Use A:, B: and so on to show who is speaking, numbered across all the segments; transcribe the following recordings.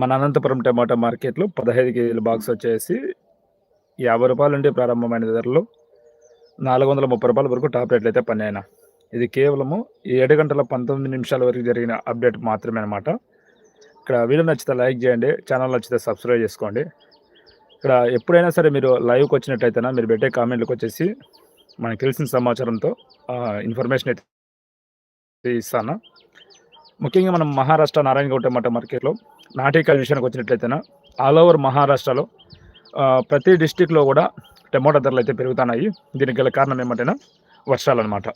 A: మన అనంతపురం టమాటా మార్కెట్‌లో 15 కేజీల బాక్స్ వచ్చేసి యాభై రూపాయలు నుండి ప్రారంభమైన ధరలు నాలుగు వందల ముప్పై రూపాయల వరకు టాప్ రేట్లు అయితే పన్నాయన ఇది కేవలము ఏడు గంటల 19 నిమిషాల వరకు జరిగిన అప్డేట్ మాత్రమే అనమాట. ఇక్కడ వీడియో నచ్చితే లైక్ చేయండి. ఛానల్ నచ్చితే సబ్స్క్రైబ్ చేసుకోండి. ఇక్కడ ఎప్పుడైనా సరే మీరు లైవ్‌కి వచ్చినట్టయితేనా మీరు పెట్టే కామెంట్‌లకు వచ్చేసి మనకు తెలిసిన సమాచారంతో ఇన్ఫర్మేషన్ అయితే ఇస్తాను. ముఖ్యంగా మనం మహారాష్ట్ర నారాయణగౌడ్ టమాటా మార్కెట్‌లో నాటికాయల విషయానికి వచ్చినట్లయితేనా ఆల్ ఓవర్ మహారాష్ట్రలో ప్రతి డిస్టిక్లో కూడా టమోటా ధరలు అయితే పెరుగుతున్నాయి. దీనికి గల కారణం ఏమంటేనా వర్షాలన్నమాట.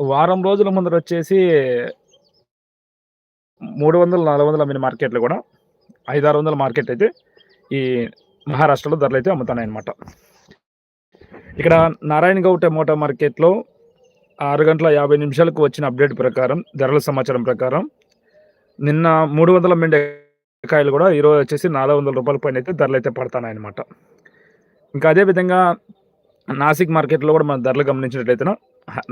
A: వారం రోజుల ముందర వచ్చేసి 300, 400 అమ్మిన మార్కెట్లు కూడా 5, 600 మార్కెట్ అయితే ఈ మహారాష్ట్రలో ధరలు అయితే అమ్ముతున్నాయి అనమాట ఇక్కడ నారాయణగౌ టమోటా మార్కెట్‌లో ఆరు గంటల 50 నిమిషాలకు వచ్చిన అప్డేట్ ప్రకారం ధరల సమాచారం ప్రకారం నిన్న మూడు వందల బెండకాయలు కూడా ఈరోజు వచ్చేసి నాలుగు వందల రూపాయల పైన అయితే ధరలు అయితే పడతానన్నమాట ఇంకా అదే విధంగా నాసిక్ మార్కెట్‌లో కూడా మనం ధరలు గమనించినట్లయితే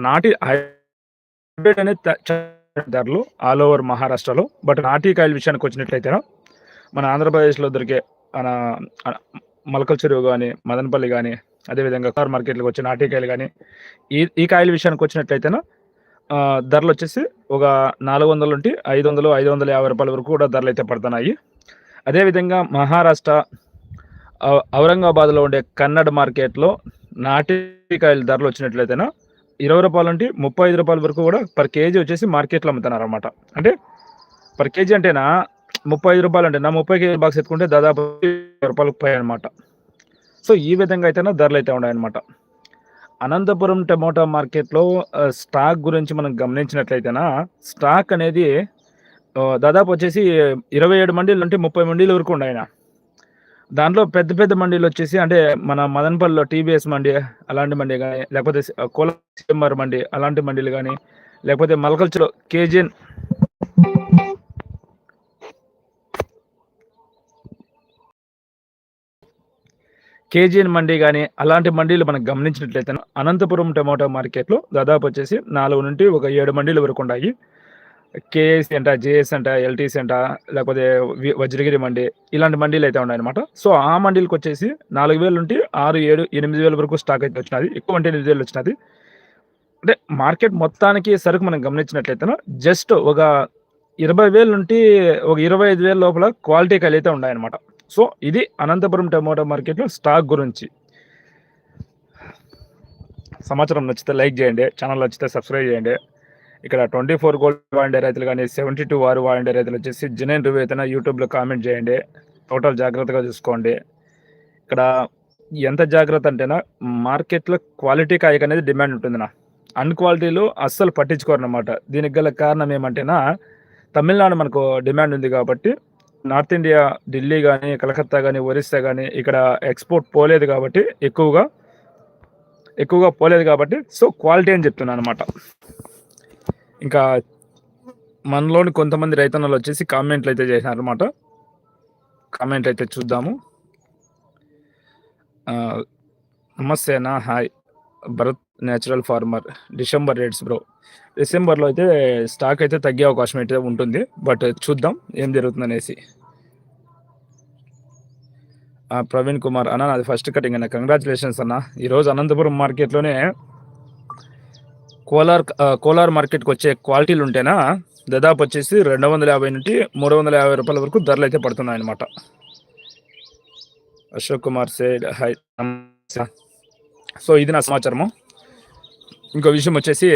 A: నాటి హైబ్రిడ్ అనేది ధరలు ఆల్ ఓవర్ మహారాష్ట్రలో. బట్ నాటి కాయల విషయానికి వచ్చినట్లయితే మన ఆంధ్రప్రదేశ్‌లో దొరికే మన మలకల చెరువు కానీ మదనపల్లి కానీ అదేవిధంగా కార్ మార్కెట్‌లోకి వచ్చిన నాటి కానీ ఈ ఈ కాయల విషయానికి వచ్చినట్లయితేనో ధరలు వచ్చేసి ఒక 400 నుండి 500, 550 రూపాయల వరకు కూడా ధరలు అయితే పడుతున్నాయి. అదే విధంగా మహారాష్ట్ర ఔరంగాబాద్‌లో ఉండే కన్నడ మార్కెట్‌లో నాటికాయల ధరలు వచ్చినట్లయితేనా ఇరవై 20 నుండి రూ. 35 వరకు కూడా పర్ కేజీ వచ్చేసి మార్కెట్‌లో అమ్ముతున్నారు అనమాట అంటే పర్ కేజీ అంటేనా ముప్పై ఐదు రూపాయలు అంటే నా ముప్పై కేజీ బాక్స్ ఎత్తుకుంటే దాదాపు రూపాయలకు 20 పై అనమాట. సో, ఈ విధంగా అయితేనే ధరలు అయితే ఉన్నాయన్నమాట. అనంతపురం టమోటా మార్కెట్‌లో స్టాక్ గురించి మనం గమనించినట్లయితేనా స్టాక్ అనేది దాదాపు వచ్చేసి ఇరవై ఏడు మండీలు అంటే ముప్పై మండీల వరకు ఉన్నాయన్న. దాంట్లో పెద్ద పెద్ద మండీలు వచ్చేసి అంటే మన మదనపల్లిలో టీబీఎస్ మండి అలాంటి మండి కానీ లేకపోతే సి మండి అలాంటి మండీలు కానీ లేకపోతే మలకల్చర్‌లో కేజీఎన్ కేజీఎన్ మండీ కానీ అలాంటి మండీలు మనం గమనించినట్లయితే అనంతపురం టమాటో మార్కెట్‌లో దాదాపు వచ్చేసి నాలుగు నుండి ఒక ఏడు మండీల వరకు ఉన్నాయి. కేఎస్ అంట, జేఎస్ అంట, ఎల్‌టీసీ అంట, లేకపోతే వజ్రగిరి మండి ఇలాంటి మండీలు అయితే ఉన్నాయన్నమాట. సో, ఆ మండీలకు వచ్చేసి నాలుగు 4000 నుండి 6, 7, 8000 వరకు స్టాక్ అయితే వచ్చినది. ఎక్కువ అంటే 8000 వచ్చినది. అంటే మార్కెట్ మొత్తానికి సరుకు మనం గమనించినట్లయితే జస్ట్ ఒక ఇరవై వేలు నుండి ఒక 25000 లోపల క్వాలిటీ కాయలైతే ఉన్నాయన్నమాట. సో, ఇది అనంతపురం టమోటా మార్కెట్‌లో స్టాక్ గురించి. సమాచారం నచ్చితే లైక్ చేయండి. ఛానల్ నచ్చితే సబ్స్క్రైబ్ చేయండి. ఇక్కడ 24 గోల్డ్ వాడే రైతులు కానీ సెవెంటీ టూ వారు వాడే రైతులు వచ్చేసి జెన్యూన్ రివ్యూ అయితేనా యూట్యూబ్‌లో కామెంట్ చేయండి. టోటల్ జాగ్రత్తగా చూసుకోండి. ఇక్కడ ఎంత జాగ్రత్త అంటేనా మార్కెట్‌లో క్వాలిటీ కాయకనేది డిమాండ్ ఉంటుందినా అన్ అస్సలు అస్సలు పట్టించుకోరన్నమాట. దీనికి గల కారణం ఏమంటేనా తమిళనాడు మనకు డిమాండ్ ఉంది కాబట్టి నార్త్ ఇండియా ఢిల్లీ కానీ కలకత్తా కానీ ఒరిస్సా కానీ ఇక్కడ ఎక్స్‌పోర్ట్ పోలేదు కాబట్టి ఎక్కువగా ఎక్కువగా పోలేదు కాబట్టి సో, క్వాలిటీ అని చెప్తున్నాను అనమాట ఇంకా మనలోని కొంతమంది రైతన్నలు వచ్చేసి కామెంట్లు అయితే చేశారన్నమాట. కామెంట్ అయితే చూద్దాము. నమస్తేనా నమస్తే hi. Bharat natural farmer. December rates bro. డిసెంబర్‌లో అయితే స్టాక్ అయితే తగ్గే అవకాశం అయితే ఉంటుంది. బట్ చూద్దాం ఏం జరుగుతుంది అనేసి ప్రవీణ్ కుమార్ అన్న నాది ఫస్ట్ కటింగ్ అన్న. కంగ్రాచులేషన్స్ అన్న. ఈరోజు అనంతపురం మార్కెట్‌లోనే కోలార్ కోలార్ మార్కెట్కి వచ్చే క్వాలిటీలు ఉంటేనా దాదాపు వచ్చేసి 250 నుండి మూడు వందల యాభై రూపాయల వరకు ధరలు అయితే పడుతున్నాయన్నమాట. Ashok Kumar side high so, ఇది నా సమాచారము. ఇంకో విషయం వచ్చేసి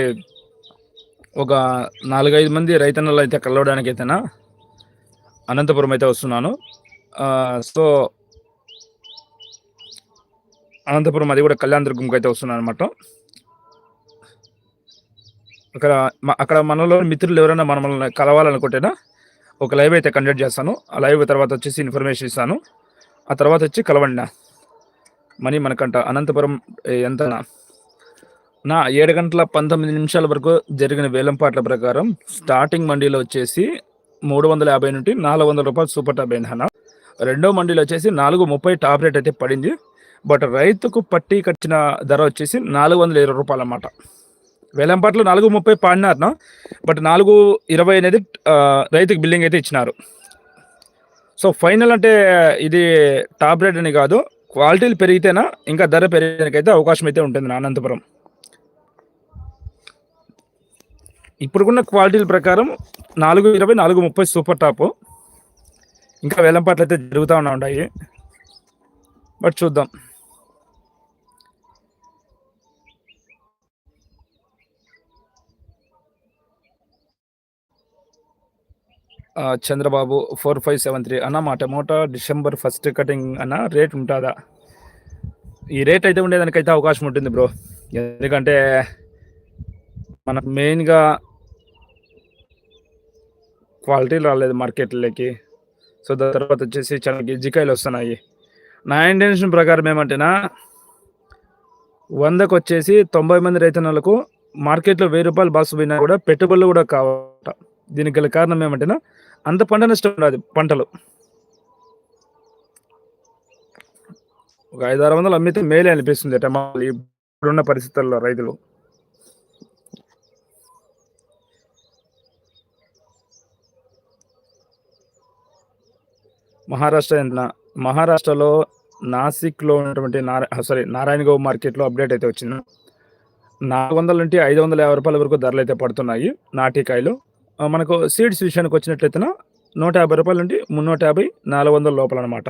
A: ఒక 4, 5 మంది రైతన్నలు అయితే కలవడానికి అయితేనా అనంతపురం అయితే వస్తున్నాను. సో అనంతపురం అది కూడా కళ్యాణ దుర్గంకి అయితే వస్తున్నానన్నమాట. అక్కడ అక్కడ మనలో మిత్రులు ఎవరైనా మనల్ని కలవాలనుకుంటేనా ఒక లైవ్ అయితే కండక్ట్ చేస్తాను. ఆ లైవ్ తర్వాత వచ్చేసి ఇన్ఫర్మేషన్ ఇస్తాను. ఆ తర్వాత వచ్చి కలవండి మనీ మనకంట అనంతపురం ఎంతనా? నా ఏడు గంటల 19 నిమిషాల వరకు జరిగిన వేలంపాట్ల ప్రకారం స్టార్టింగ్ మండీలో వచ్చేసి 350 నుండి నాలుగు వందల రూపాయలు సూపర్ టాప్ అయింది అన్న. రెండో మండీలో వచ్చేసి 430 టాప్ రేట్ అయితే పడింది. బట్ రైతుకు పట్టి కట్టిన ధర వచ్చేసి నాలుగు వందల ఇరవై రూపాయలు అన్నమాట. వేలంపాట్లు నాలుగు ముప్పై పాడినారు బట్ 420 అనేది రైతుకు బిల్లింగ్ అయితే ఇచ్చినారు. సో ఫైనల్ అంటే ఇది టాప్ రేట్ అని కాదు క్వాలిటీలు పెరిగితేనా ఇంకా ధర పెరిగేదానికైతే అవకాశం అయితే ఉంటుంది అనంతపురం ఇప్పుడున్న క్వాలిటీల ప్రకారం నాలుగు ఇరవై నాలుగు ముప్పై సూపర్ టాప్. ఇంకా వేలంపాట్లు అయితే జరుగుతూ ఉన్నాయి బట్ చూద్దాం. Chandrababu four five seven three అన్న మా టమోటా డిసెంబర్ ఫస్ట్ కటింగ్ అన్న రేట్ ఉంటుందా? ఈ రేట్ అయితే ఉండేదానికైతే అవకాశం ఉంటుంది బ్రో. ఎందుకంటే మనకు మెయిన్గా క్వాలిటీ రాలేదు మార్కెట్లోకి సో దాని తర్వాత వచ్చేసి చాలా గిజ్జికాయలు వస్తున్నాయి. నా ఇంటెన్షన్ ప్రకారం ఏమంటేనా వందకు వచ్చేసి తొంభై మంది రైతన్నలకు మార్కెట్లో వెయ్యి రూపాయలు బాక్స్ పోయినా కూడా పెట్టుబడులు కూడా కావట. దీనికి గల కారణం ఏమంటేనా అంత పంట నష్టం ఉండదు పంటలు. ఒక ఐదు ఆరు వందలు అమ్మితే మేలే అనిపిస్తుంది టమాటాలు ఇప్పుడున్న పరిస్థితుల్లో రైతులు. మహారాష్ట్ర ఎంత మహారాష్ట్రలో నాసిక్లో ఉన్నటువంటి నారా సారీ నారాయణగౌ మార్కెట్లో అప్డేట్ అయితే వచ్చింది. నాలుగు వందల నుండి ఐదు వందల యాభై రూపాయల వరకు ధరలు అయితే పడుతున్నాయి నాటికాయలు. మనకు సీడ్స్ విషయానికి వచ్చినట్లయితే నూట యాభై రూపాయల నుండి మున్నూట యాభై నాలుగు వందల లోపల అనమాట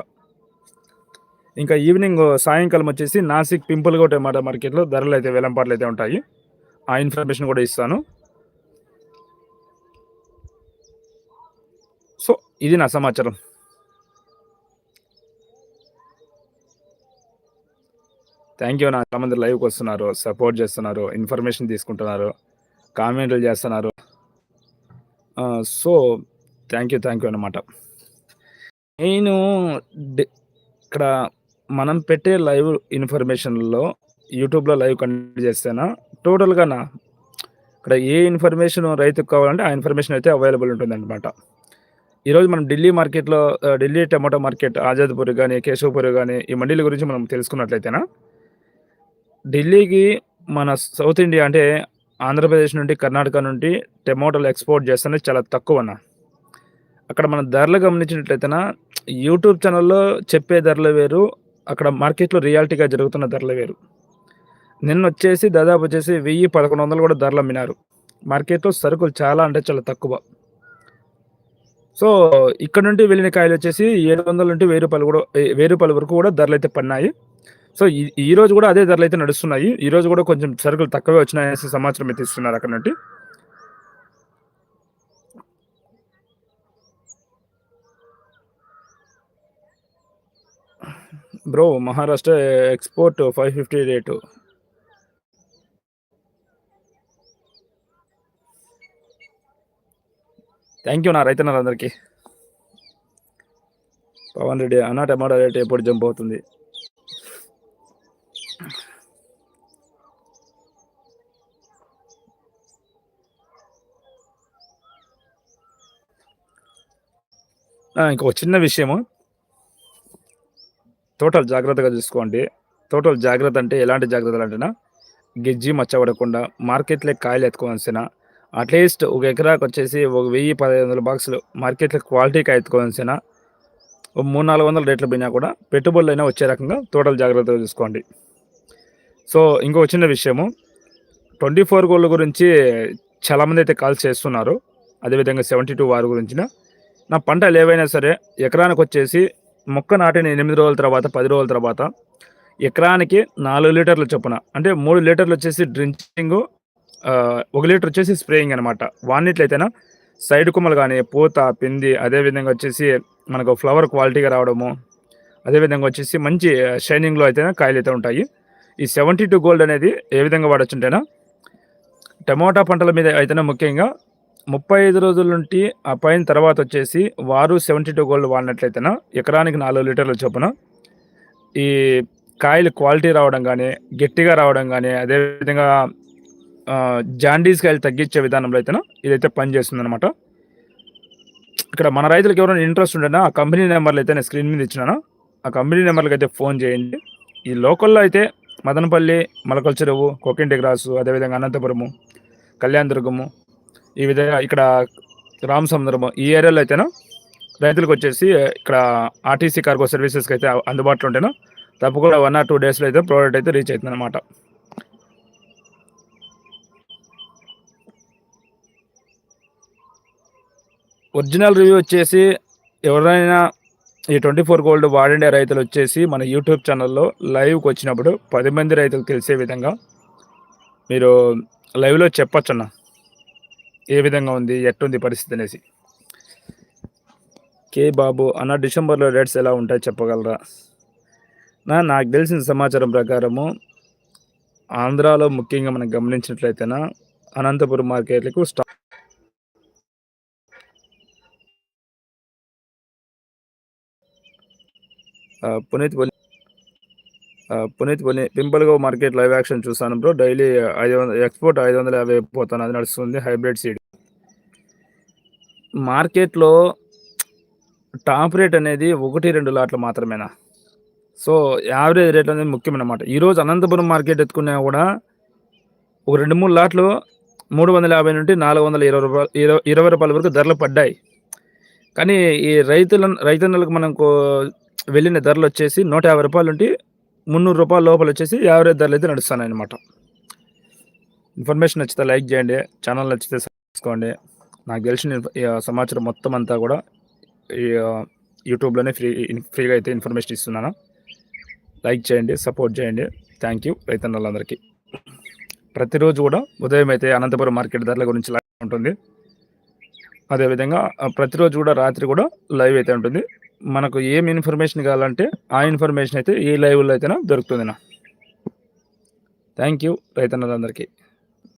A: ఇంకా ఈవినింగ్ సాయంకాలం వచ్చేసి నాసిక్ పింపుల్ పింపుల్గా మాట మార్కెట్లో ధరలు అయితే వేలంపాట్లు అయితే ఉంటాయి. ఆ ఇన్ఫర్మేషన్ కూడా ఇస్తాను. సో ఇది నా సమాచారం. థ్యాంక్ యూ నా చాలా మంది లైవ్కి వస్తున్నారు సపోర్ట్ చేస్తున్నారు ఇన్ఫర్మేషన్ తీసుకుంటున్నారు కామెంట్లు చేస్తున్నారు. So thank you thank you అనమాట నేను ఇక్కడ మనం పెట్టే లైవ్ ఇన్ఫర్మేషన్లో యూట్యూబ్లో లైవ్ కండక్ట్ చేస్తేనా? టోటల్గా నా ఇక్కడ ఏ ఇన్ఫర్మేషన్ రైతుకు కావాలంటే ఆ ఇన్ఫర్మేషన్ అయితే అవైలబుల్ ఉంటుంది అనమాట ఈరోజు మనం ఢిల్లీ మార్కెట్లో ఢిల్లీ టమాటో మార్కెట్ ఆజాద్పూర్ కానీ కేశవపూర్ కానీ ఈ మండీల గురించి మనం తెలుసుకున్నట్లయితేనా? ఢిల్లీకి మన సౌత్ ఇండియా అంటే ఆంధ్రప్రదేశ్ నుండి కర్ణాటక నుండి టమోటాలు ఎక్స్పోర్ట్ చేస్తుంది చాలా తక్కువ అన్న అక్కడ మన ధరలు గమనించినట్లయితేనా యూట్యూబ్ ఛానల్లో చెప్పే ధరలు వేరు అక్కడ మార్కెట్లో రియాలిటీగా జరుగుతున్న ధరలు వేరు. నిన్న వచ్చేసి దాదాపు వచ్చేసి వెయ్యి పదకొండు వందలు కూడా ధరలు అమ్మినారు. మార్కెట్లో సరుకులు చాలా అంటే చాలా తక్కువ. సో ఇక్కడ నుండి వెళ్ళిన కాయలు వచ్చేసి ఏడు వందల నుండి వెయ్యి రూపాయలు కూడా వెయ్యి రూపాయల వరకు కూడా ధరలు అయితే పడినాయి. సో ఈ రోజు కూడా అదే ధరలు అయితే నడుస్తున్నాయి. ఈ రోజు కూడా కొంచెం సరుకులు తక్కువే వచ్చినాయనేసి సమాచారం అయితే ఇస్తున్నారు అక్కడ నుండి. Bro Maharashtra export five fifty rate. Thank you నా అందరికీ పవన్ రెడ్డి అన్న టమాటా రేట్ ఎప్పుడు జంప్ అవుతుంది? ఇంకో చిన్న విషయము. టోటల్ జాగ్రత్తగా చూసుకోండి. టోటల్ జాగ్రత్త అంటే ఎలాంటి జాగ్రత్తలు అంటేనా గెజ్జి మచ్చబడకుండా మార్కెట్లో కాయలు ఎత్తుకోవాల్సిన అట్లీస్ట్ ఒక ఎకరాకు వచ్చేసి ఒక వెయ్యి పదిహేను వందల బాక్సులు మార్కెట్లో క్వాలిటీగా ఎత్తుకోవాల్సిన ఒక మూడు నాలుగు వందల రేట్లు పోయినా కూడా పెట్టుబడులు అయినా వచ్చే రకంగా టోటల్ జాగ్రత్తగా చూసుకోండి. సో ఇంకో చిన్న విషయము. ట్వంటీ ఫోర్ గోల్డ్ గురించి చాలామంది అయితే కాల్స్ చేస్తున్నారు. అదేవిధంగా సెవెంటీ టూ వారి గురించిన నా పంటలు ఏవైనా సరే ఎకరానికి వచ్చేసి మొక్క నాటిన ఎనిమిది రోజుల తర్వాత పది రోజుల తర్వాత ఎకరానికి నాలుగు లీటర్లు చొప్పున అంటే మూడు లీటర్లు వచ్చేసి డ్రింకింగ్ ఒక లీటర్ వచ్చేసి స్ప్రేయింగ్ అనమాట వాన్నిట్లయితేనా సైడ్ కొమ్మలు కానీ పూత పిండి అదేవిధంగా వచ్చేసి మనకు ఫ్లవర్ క్వాలిటీగా రావడము అదేవిధంగా వచ్చేసి మంచి షైనింగ్లో అయితేనే కాయలు అయితే ఉంటాయి. ఈ సెవెంటీ టూ గోల్డ్ అనేది ఏ విధంగా వాడొచ్చుంటేనా టమోటా పంటల మీద అయితేనే ముఖ్యంగా ముప్పై ఐదు రోజుల నుండి ఆ పైన తర్వాత వచ్చేసి వారు సెవెంటీ టూ గోల్డ్ వాడినట్లయితేనా? ఎకరానికి నాలుగు లీటర్ల చొప్పున ఈ కాయలు క్వాలిటీ రావడం కానీ గట్టిగా రావడం కానీ అదేవిధంగా జాండీస్ కాయలు తగ్గించే విధానంలో అయితేనా ఇదైతే పనిచేస్తుంది అనమాట ఇక్కడ మన రైతులకు ఎవరైనా ఇంట్రెస్ట్ ఉండేనా ఆ కంపెనీ నెంబర్లు అయితే నేను స్క్రీన్ మీద ఇచ్చినాను? ఆ కంపెనీ నెంబర్లకు అయితే ఫోన్ చేయండి. ఈ లోకల్లో అయితే మదనపల్లి మలకల్ చెరువు కోకింటి గ్రాసు అదేవిధంగా అనంతపురము కళ్యాణ దుర్గము ఈ విధంగా ఇక్కడ రామసముద్రము ఈ ఏరియాలో అయితేనో రైతులకు వచ్చేసి ఇక్కడ ఆర్టీసీ కార్గో సర్వీసెస్కి అయితే అందుబాటులో ఉంటేనో తప్పకుండా వన్ ఆర్ టూ డేస్లో అయితే ప్రోడక్ట్ అయితే రీచ్ అవుతుంది అనమాట ఒరిజినల్ రివ్యూ వచ్చేసి ఎవరైనా ఈ ట్వంటీ ఫోర్ గోల్డ్ వాడిండే రైతులు వచ్చేసి మన యూట్యూబ్ ఛానల్లో లైవ్కి వచ్చినప్పుడు పది మంది రైతులకు తెలిసే విధంగా మీరు లైవ్లో చెప్పచ్చు అన్న ఏ విధంగా ఉంది ఎట్టుంది పరిస్థితి అనేసి. కే బాబు అన్న డిసెంబర్లో రేట్స్ ఎలా ఉంటాయి చెప్పగలరా? నా నాకు తెలిసిన సమాచారం ప్రకారము ఆంధ్రాలో ముఖ్యంగా మనం గమనించినట్లయితేనా అనంతపురం మార్కెట్లకు స్టా పునీత్ పునీత్ బలి పింపల్గో మార్కెట్ లైవ్ యాక్షన్ చూసాను బ్రో. డైలీ ఐదు వందల ఎక్స్పోర్ట్ ఐదు వందల యాభై పోతాను. అది నడుస్తుంది. Hybrid seed. మార్కెట్లో టాప్ రేట్ అనేది ఒకటి రెండు లాట్లు మాత్రమేనా? సో యావరేజ్ రేట్ అనేది ముఖ్యమన్నమాట. ఈరోజు అనంతపురం మార్కెట్ ఎత్తుకున్నా కూడా ఒక రెండు మూడు లాట్లు మూడు వందల యాభై నుండి నాలుగు వందల ఇరవై రూపాయలు ఇరవై ఇరవై రూపాయల వరకు ధరలు పడ్డాయి. కానీ ఈ రైతుల రైతన్నలకు మనం వెళ్ళిన ధరలు వచ్చేసి నూట యాభై రూపాయలు ఉంటే మున్నూరు రూపాయల లోపల వచ్చేసి యావరేజ్ ధరలు అయితే నడుస్తాను అనమాట ఇన్ఫర్మేషన్ నచ్చితే లైక్ చేయండి ఛానల్ నచ్చితే చేసుకోండి నాకు తెలిసిన సమాచారం మొత్తం అంతా కూడా యూట్యూబ్లోనే ఫ్రీ ఫ్రీగా అయితే ఇన్ఫర్మేషన్ ఇస్తున్నాను. లైక్ చేయండి సపోర్ట్ చేయండి. థ్యాంక్ యూ రైతన్నలందరికీ. ప్రతిరోజు కూడా ఉదయం అయితే అనంతపురం మార్కెట్ ధరల గురించి లైవ్ ఉంటుంది. అదేవిధంగా ప్రతిరోజు కూడా రాత్రి కూడా లైవ్ అయితే ఉంటుంది. మనకు ఏం ఇన్ఫర్మేషన్ కావాలంటే ఆ ఇన్ఫర్మేషన్ అయితే ఈ లైవ్లో అయితేనా దొరుకుతుంది నా థ్యాంక్ యూ రైతన్నలందరికీ.